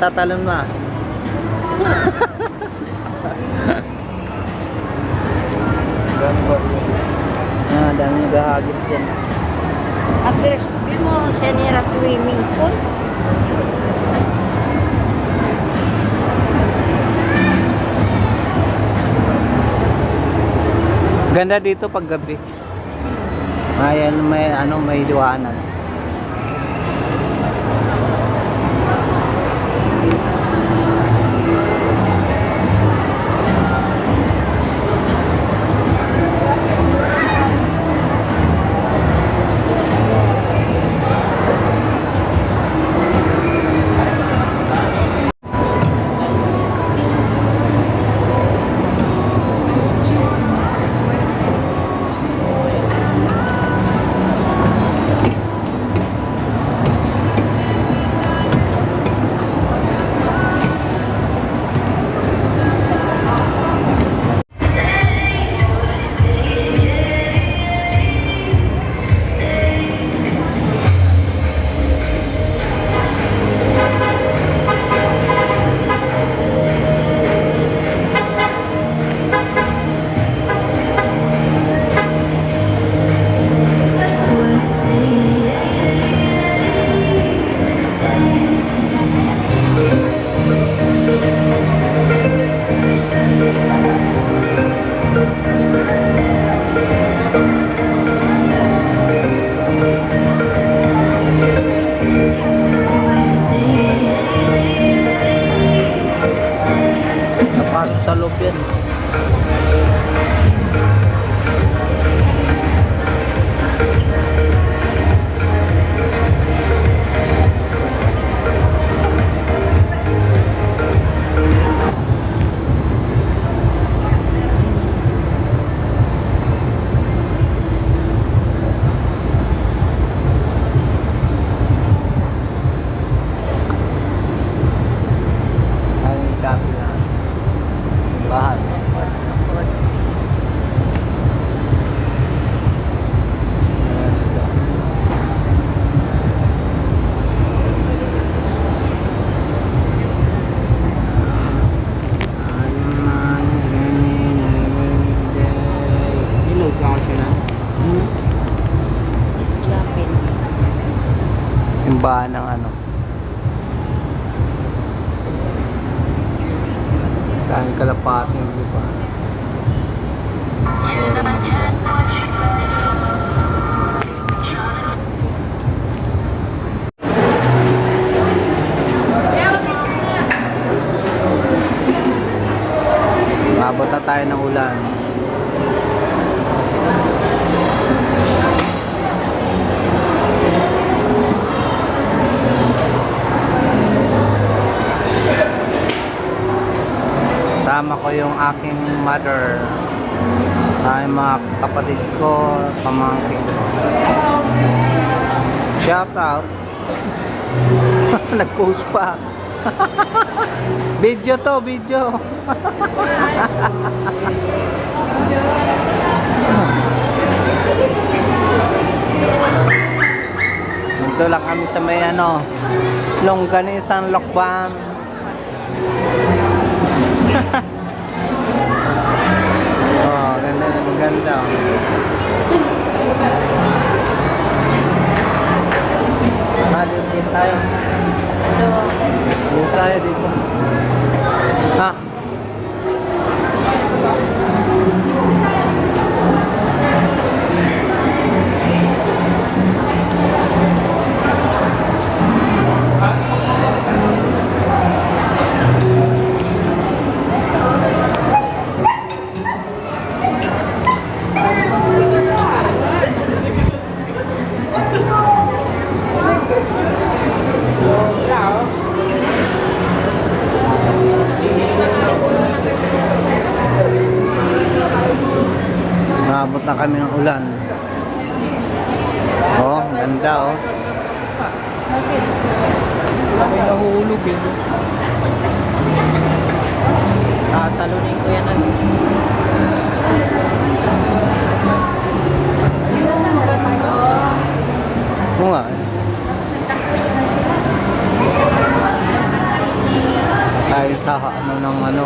tatalon na. Ah, dami naghahagis dyan. At first, mo siya nila swimming pool. Ganda dito pag gabi. May, may ano, may liwanag. López. Ko yung aking mother. Ay mga kapatid ko, pamangkin ko. Shout out. Nag-post pa. video to, video. Dito lang kami sa may ano, Longganisan Lokban. oh, ganda ganda. Halit din tayo. Dito tayo dito. Ha? ganda oh. May nahulog eh. Tatalunin ko yan ang... Oo nga eh. Tayo sa ano ng ano.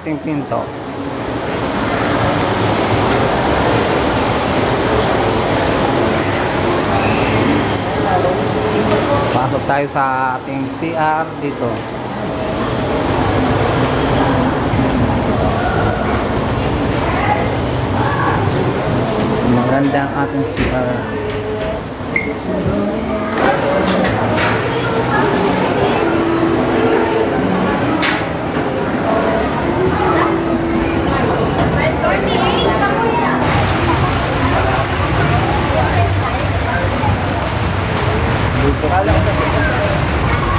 Ating pinto. Pasok tayo sa ating CR dito. Maganda ang ating CR. Dito.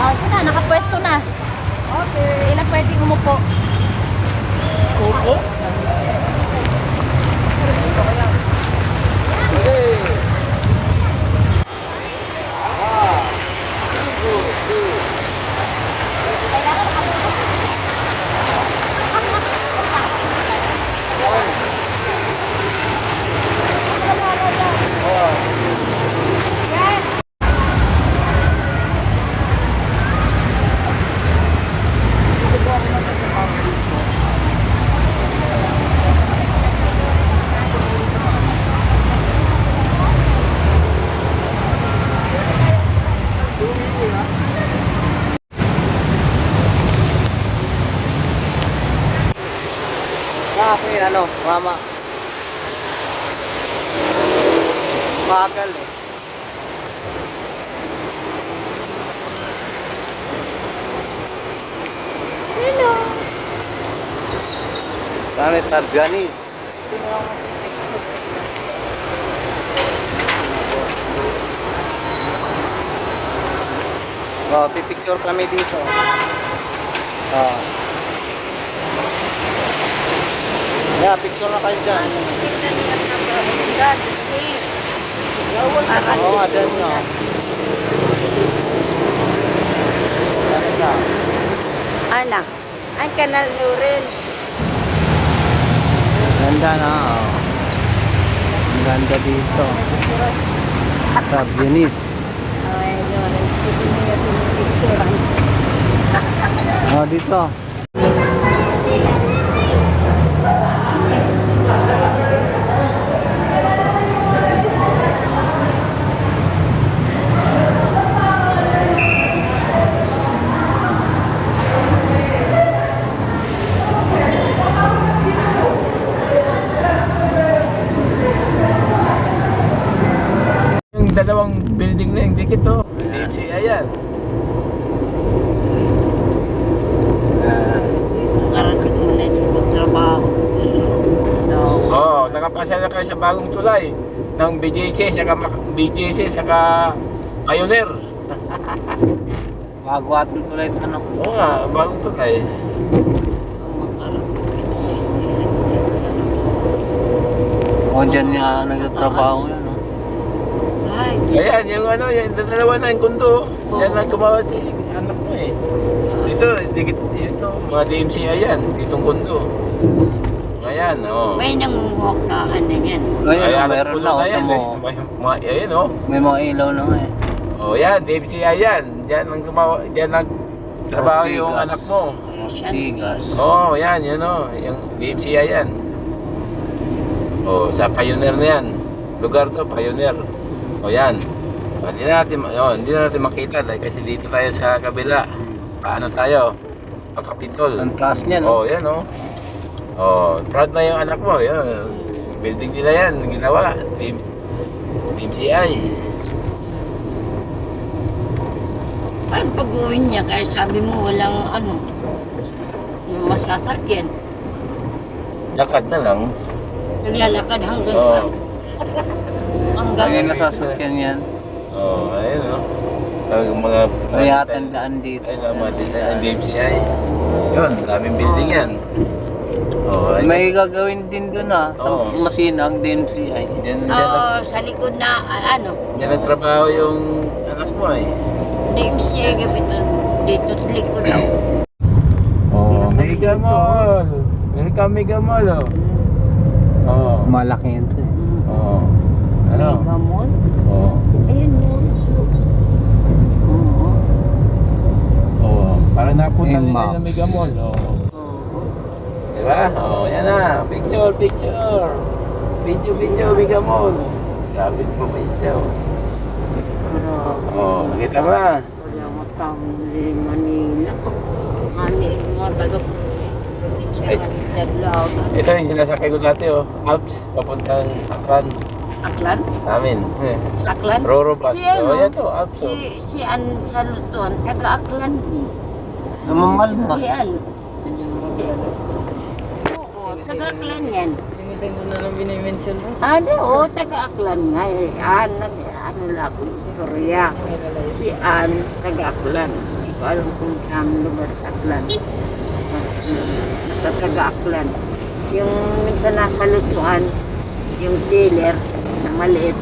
Ah, ito na, nakapwesto na. Okay. Ilan pwedeng umupo? Oo. Kasi ano, mama. Magal eh. Hello. Kami sa Janis. Oh, pipicture kami dito. Oh. Yeah, picture na kayo dyan. Oo, oh, dyan nga. Anak, ay kanal rin. Ganda na. Oh. Ang ganda dito. Sa pinipicturean. Oh, dito. Yung dalawang building na yung dikit to. DMCI yan. Ah, Karating mo na ito magtrabaho. So, Oo, oh, nakapasa na kayo sa bagong tulay ng BJC, saka BJC, saka Pioneer. bago atong tulay ano? Oo nga, bagong tulay. O, dyan nga nagtatrabaho yan, no? ay, Ayan, yung ano, yung dalawa na yung kundo. Yan lang gumawa si anak mo eh. Dito, dikit, ito, mga DMCI yan, ditong kundo. Ayan, oo. may nangunguhok na kanin yan. Ayun, Ay, oh, alas meron puno na, na o, yan mo. eh. May, mga, ayan oh. May mga ilaw na nga eh. Oh, yan, DMCI yan. Diyan ang gumawa, diyan nagtrabaho yung Ortigas. anak mo. Tigas. Oo, oh, yan, yan oh. Yung DMCI yan. Oh, sa Pioneer na yan. Lugar to, Pioneer. Oh, yan. Oh, hindi na natin, oh, hindi na natin makita dahil kasi dito tayo sa kabila. Paano tayo? Pagkapitol. Ang taas niya, no? Oh, yan oh. Oh, proud na yung anak mo. Yan. Building nila yan, ginawa. DM, DMCI. Parang pag-uwin niya, kaya sabi mo walang ano, yung masasakyan. Lakad na lang. Naglalakad hanggang Oo. sa hanggang Lagi nasasakyan yan. Oh, ayun oh. Ang mga May atandaan dito. Ang mga design ng DMCI. Yun, daming building yan. Oh. May gagawin din doon ah, sa Oo. Masinag, DMCI. Diyan, diyan, Oo, sa likod na ah, ano, diyan nagtrabaho yung anak mo eh. DMCA gabitan. Dito sa likod ako. Oh, Mega Mall. Welcome Mega Mall oh. Oh. Malaki ito eh. Oh. Ano? Mega Mall. Oh. Ayun mo. Oo. Oh. Para napunta Yung rin tayo ng maps. Mega Mall. Oh. Oo. Di ba? Oh, yan na. Picture, picture. Video, video, bigyan mo. Grabe pa ba? Grabe. Oh, nakita na. Wala mo taong din Manila. Hani, mga taga Ay. Ito yung sinasakay ko dati oh. Alps, papuntang Aklan. Aklan? Amin. Sa Aklan? Roro bus. Si ano? Oh, yan to, Alps oh. Si, si An Salutuan, taga Aklan. Lumamal ba? Si An. Oo, taga Aklan yan. Sino-sino na lang binimension mo? Ano, oo, taga Aklan nga eh. An, nag, ano lang ako, istorya. Si An, taga Aklan. Hindi ko alam kung saan sa Aklan. Basta taga Aklan. Yung minsan nasa lutuan, yung dealer na maliit,